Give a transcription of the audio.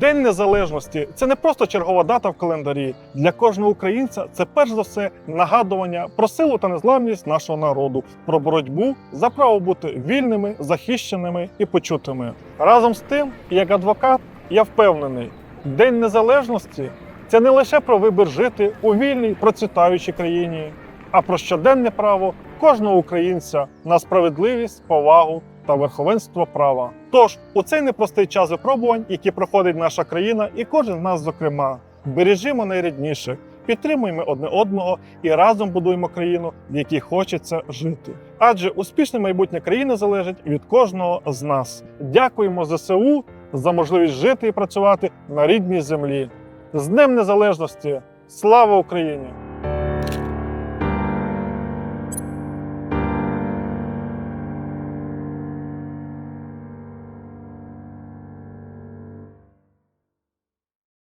День Незалежності це не просто чергова дата в календарі. Для кожного українця це перш за все нагадування про силу та незламність нашого народу, про боротьбу за право бути вільними, захищеними і почутими. Разом з тим, як адвокат, я впевнений, День Незалежності це не лише про вибір жити у вільній процвітаючій країні, а про щоденне право кожного українця на справедливість, повагу та верховенство права. Тож у цей непростий час випробувань, які проходить наша країна, і кожен з нас, зокрема, бережімо найрідніших, підтримуємо одне одного і разом будуємо країну, в якій хочеться жити. Адже успішне майбутнє країни залежить від кожного з нас. Дякуємо ЗСУ за можливість жити і працювати на рідній землі. З Днем Незалежності! Слава Україні!